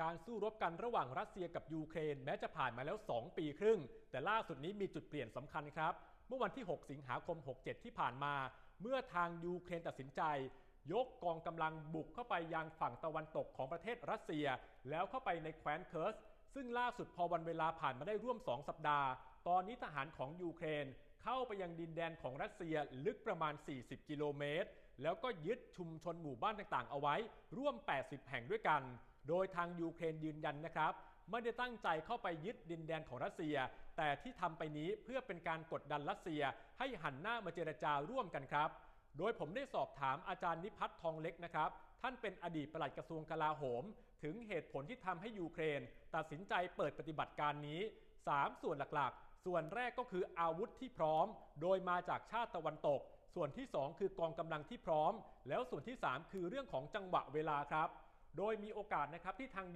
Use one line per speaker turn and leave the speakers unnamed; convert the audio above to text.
การสู้รบกันระหว่างรัสเซียกับยูเครน แม้จะผ่านมาแล้ว 2 ปีครึ่ง แต่ล่าสุดนี้มีจุดเปลี่ยนสำคัญครับ เมื่อวันที่ 6 สิงหาคม 67 ที่ผ่านมา เมื่อทางยูเครนตัดสินใจ ยกกองกำลังบุกเข้าไปยังฝั่งตะวันตกของประเทศรัสเซีย แล้วเข้าไปในแคว้นเคิร์สซึ่งล่าสุดพอวันเวลาผ่านมาได้ร่วม 2 สัปดาห์ ตอนนี้ทหารของยูเครน เข้าไปยังดินแดนของรัสเซียลึกประมาณ 40 กิโลเมตร แล้วก็ยึดชุมชนหมู่บ้านต่างๆ เอาไว้ร่วม 80 แห่งด้วยกัน โดยทางยูเครนยืนยันนะครับไม่ได้ตั้งใจเข้าไปยึดดินแดนของรัสเซีย แต่ที่ทำไปนี้เพื่อเป็นการกดดันรัสเซีย ให้หันหน้ามาเจรจาร่วมกันครับ โดยผมได้สอบถามอาจารย์นิพัฒน์ทองเล็กนะครับ ท่านเป็นอดีตปลัดกระทรวงกลาโหม ถึงเหตุผลที่ทำให้ยูเครน ตัดสินใจเปิดปฏิบัติการนี้ 3 ส่วนหลักๆ ส่วนแรกก็คืออาวุธที่พร้อม โดยมาจากชาติตะวันตก ส่วนที่ 2 คือกองกำลังที่พร้อม แล้วส่วนที่ 3 คือเรื่องของจังหวะเวลาครับ โดยมีโอกาสนะครับที่ทาง